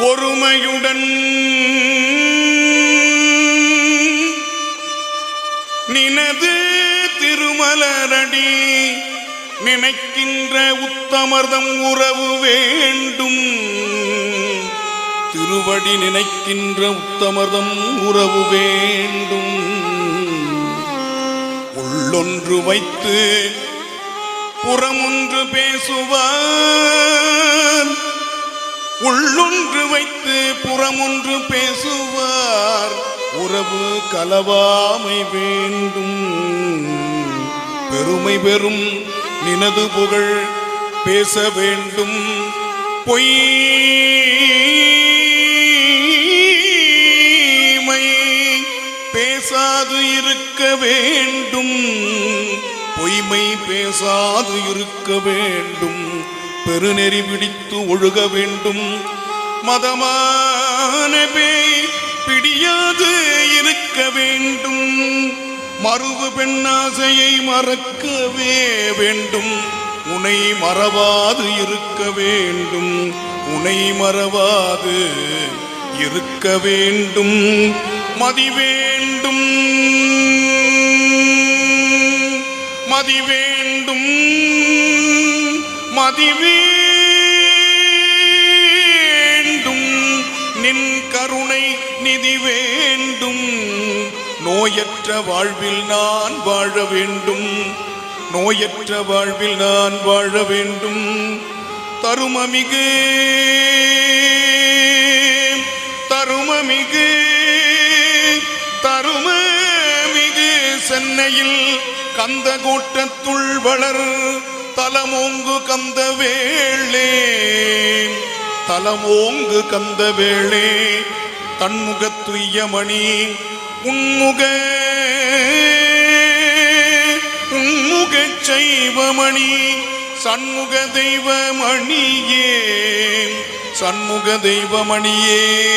ஒருமையுடன் நினது திருமலரடி நினைக்கின்ற உத்தமர்தம் உறவு வேண்டும். திருவடி நினைக்கின்ற உத்தமர்தம் உறவு வேண்டும். உள்ளொன்று வைத்து புறமொன்று பேசுவார். உள்ளொன்று வைத்து புறமொன்று பேசுவார். உறவு கலவாமை வேண்டும். பெருமை பெறும் நினது புகழ் பேச வேண்டும். பொய்மை பேசாது இருக்க வேண்டும். பொய்மை பேசாது இருக்க வேண்டும். பெருநெறி பிடித்து ஒழுக வேண்டும். மதமானபே பிடியாது இருக்க வேண்டும். மறுவு பெண்ணாசையை மறக்கவே வேண்டும். உனை மறவாது இருக்க வேண்டும். உனை மறவாது இருக்க வேண்டும். மதி வேண்டும். மதி வேண்டும். மதிவேண்டும். நின் கருணை நிதி வேண்டும். நோயற்ற வாழ்வில் நான் வாழ வேண்டும். நோயற்ற வாழ்வில் நான் வாழ வேண்டும். தருமமிகு. தருமமிகு. தருமமிகு. சென்னையில் கந்த கோட்டத்துள் வளர் தலமோங்கு கந்த வேளே. தலமோங்கு கந்த வேளே. தன்முகத்துய்யமணி உன்முக. உன்முக செய்வமணி சண்முக தெய்வமணியே. சண்முக தெய்வமணியே.